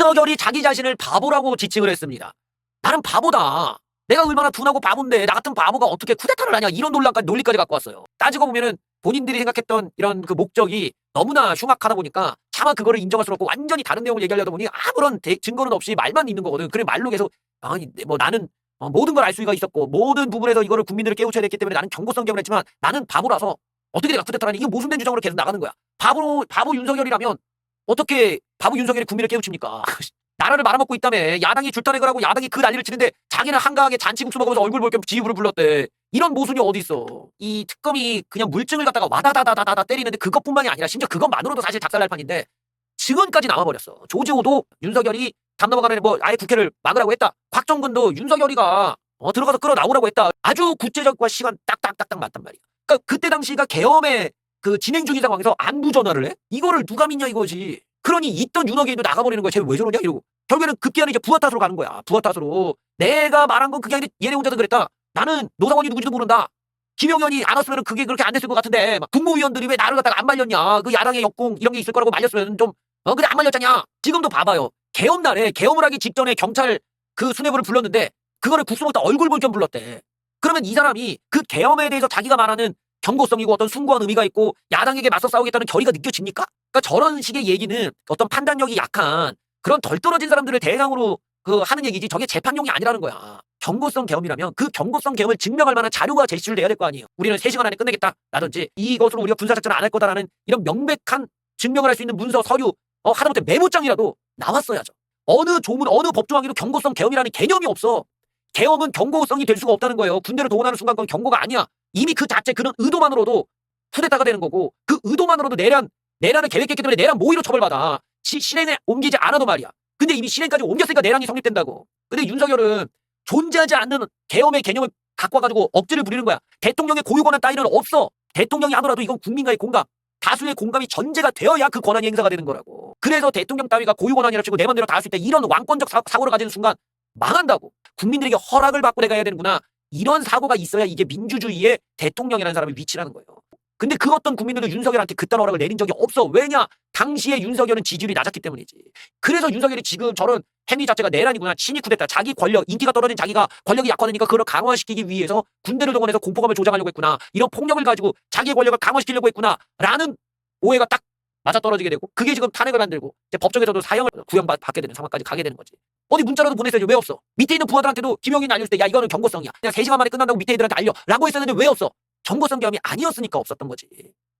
윤석열이 자기 자신을 바보라고 지칭을 했습니다. 나는 바보다. 내가 얼마나 둔하고 바본데 나 같은 바보가 어떻게 쿠데타를 하냐 이런 논란까지 논리까지 갖고 왔어요. 따지고 보면은 본인들이 생각했던 이런 그 목적이 너무나 흉악하다 보니까 차마 그거를 인정할 수 없고 완전히 다른 내용을 얘기하려다 보니 아무런 대- 증거는 없이 말만 있는 거거든. 그래 말로 계속 아니 뭐 나는 어, 모든 걸 알 수가 있었고 모든 부분에서 이거를 국민들을 깨우쳐야 됐기 때문에 나는 경고성 경을 했지만 나는 바보라서 어떻게 내가 쿠데타라니 이거 모순된 주장으로 계속 나가는 거야. 바보 바보 윤석열이라면 어떻게 바보 윤석열이 국민을 깨우칩니까? 나라를 말아먹고 있다며 야당이 줄타랙을 하고 야당이 그 난리를 치는데 자기는 한가하게 잔치국수 먹으면서 얼굴 볼 겸 지휘부를 불렀대. 이런 모순이 어디 있어? 이 특검이 그냥 물증을 갖다가 와다다다다다다 때리는데 그것뿐만이 아니라 심지어 그것만으로도 사실 작살날 판인데 증언까지 나와버렸어. 조지호도 윤석열이 담 넘어가는 뭐 아예 국회를 막으라고 했다. 곽정근도 윤석열이가 어, 들어가서 끌어 나오라고 했다. 아주 구체적과 시간 딱딱딱딱 맞단 말이야. 그러니까 그때 당시가 계엄의 그 진행 중인 상황에서 안부 전화를 해? 이거를 누가 믿냐 이거지. 그러니 있던 윤석열도 나가버리는 거야. 쟤왜 저러냐 이러고. 결국에는 급기야는 이제 부하 탓으로 가는 거야. 부하 탓으로. 내가 말한 건 그게 아니라 얘네 혼자도 그랬다. 나는 노상원이 누군지도 모른다. 김영현이 안 왔으면 그게 그렇게 안 됐을 것 같은데 막 국무위원들이 왜 나를 갖다가 안 말렸냐. 그 야당의 역공 이런 게 있을 거라고 말렸으면 좀 어, 근데 안 말렸잖냐. 지금도 봐봐요. 계엄 날에 계엄을 하기 직전에 경찰 그 수뇌부를 불렀는데 그거를 국수먹다 얼굴 볼 겸 불렀대. 그러면 이 사람이 그 계엄에 대해서 자기가 말하는 경고성이고 어떤 숭고한 의미가 있고 야당에게 맞서 싸우겠다는 결의가 느껴집니까? 그러니까 저런 식의 얘기는 어떤 판단력이 약한 그런 덜 떨어진 사람들을 대상으로 그 하는 얘기지 저게 재판용이 아니라는 거야. 경고성 계엄이라면 그 경고성 계엄을 증명할 만한 자료가 제시를 돼야 될 거 아니에요. 우리는 3시간 안에 끝내겠다. 라든지 이것으로 우리가 군사작전을 안 할 거다라는 이런 명백한 증명을 할 수 있는 문서, 서류, 어, 하다못해 메모장이라도 나왔어야죠. 어느 조문, 어느 법조항에도 경고성 계엄이라는 개념이 없어. 계엄은 경고성이 될 수가 없다는 거예요. 군대를 동원하는 순간 그건 경고가 아니야. 이미 그 자체 그런 의도만으로도 후대타가 되는 거고 그 의도만으로도 내란 내란을 계획했기 때문에 내란 모의로 처벌받아. 시, 실행에 옮기지 않아도 말이야. 근데 이미 실행까지 옮겼으니까 내란이 성립된다고. 근데 윤석열은 존재하지 않는 계엄의 개념을 갖고 와가지고 억지를 부리는 거야. 대통령의 고유 권한 따위는 없어. 대통령이 하더라도 이건 국민과의 공감. 다수의 공감이 전제가 되어야 그 권한이 행사가 되는 거라고. 그래서 대통령 따위가 고유 권한이라 치고 내 맘대로 다 할 수 있다. 이런 왕권적 사, 사고를 가지는 순간 망한다고. 국민들에게 허락을 받고 내가 해야 되는구나. 이런 사고가 있어야 이게 민주주의의 대통령이라는 사람의 위치라는 거예요. 근데 그 어떤 국민들도 윤석열한테 그딴 허락을 내린 적이 없어. 왜냐? 당시에 윤석열은 지지율이 낮았기 때문이지. 그래서 윤석열이 지금 저런 행위 자체가 내란이구나. 친이 쿠데타. 자기 권력, 인기가 떨어진 자기가 권력이 약화되니까 그걸 강화시키기 위해서 군대를 동원해서 공포감을 조장하려고 했구나. 이런 폭력을 가지고 자기의 권력을 강화시키려고 했구나. 라는 오해가 딱 맞아떨어지게 되고 그게 지금 탄핵을 만들고 이제 법정에서도 사형을 구형받게 되는 상황까지 가게 되는 거지. 어디 문자라도 보냈어야지 왜 없어? 밑에 있는 부하들한테도 김영인이 알려줄 때 야 이거는 경고성이야. 그냥 3시간 만에 끝난다고 밑에 애들한테 알려. 라고 했었는데 왜 없어? 경고성 계엄이 아니었으니까 없었던 거지.